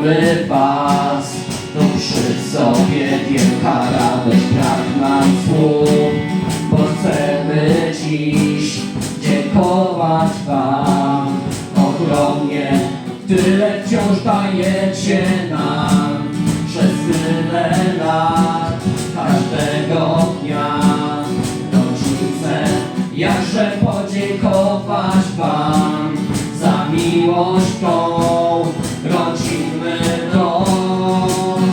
mamy was Tu przy sobie wielka radość Brak nam słów Bo chcemy dziś dziękować wam Ogromnie tyle wciąż dajecie nam Przez tyle lat Każdego dnia. Rodzice, jakże podziękować Wam za miłość tą, rodzinny dom.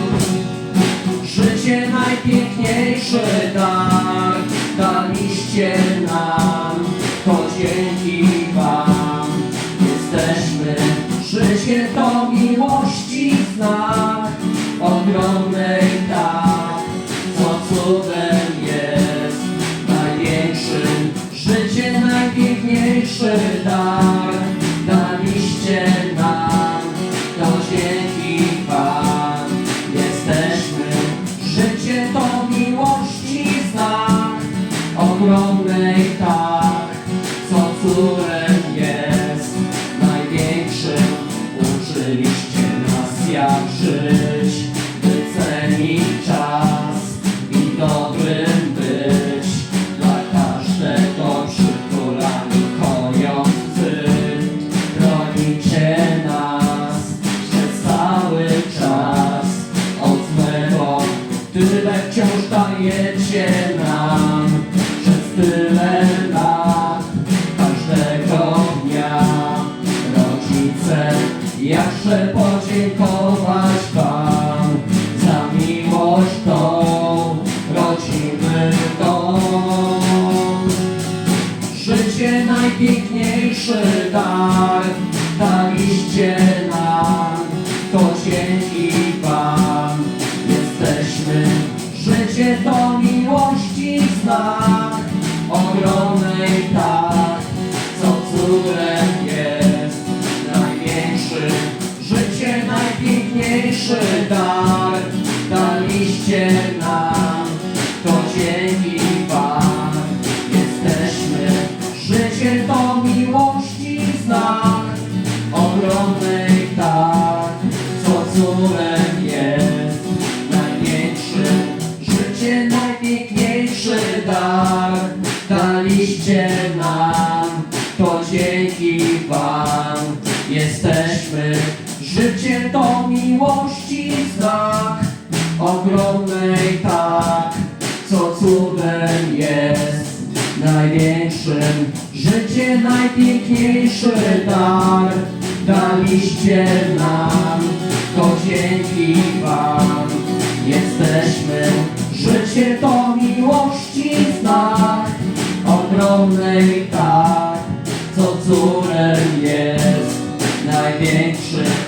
Życie najpiękniejszy dar daliście nam, to dzięki Wam jesteśmy. Życie to miłości znak, ogromnej tak, co cudem jest największym. Życie najpiękniejszy dar jesteśmy. Życie to miłości znak, ogromnej tak, co cudem jest największym. Uczyliście tyle wciąż dajecie nam przez tyle lat każdego dnia. Rodzice, jakże podziękować Wam za miłość tą, rodzimy dom. Życie najpiękniejszy dar daliście daliście nam, to dzięki Wam jesteśmy. Życie to miłości znak, ogromnej tak, co cudem jest największy. Życie najpiękniejszy dar daliście nam, to dzięki Wam jesteśmy. Życie to miłości znak, co Sen jest największym Życie najpiękniejszy dar Daliście nam To dzięki wam Jesteśmy. Życie to miłości znak Ogromnej tak Co cudem jest Największym.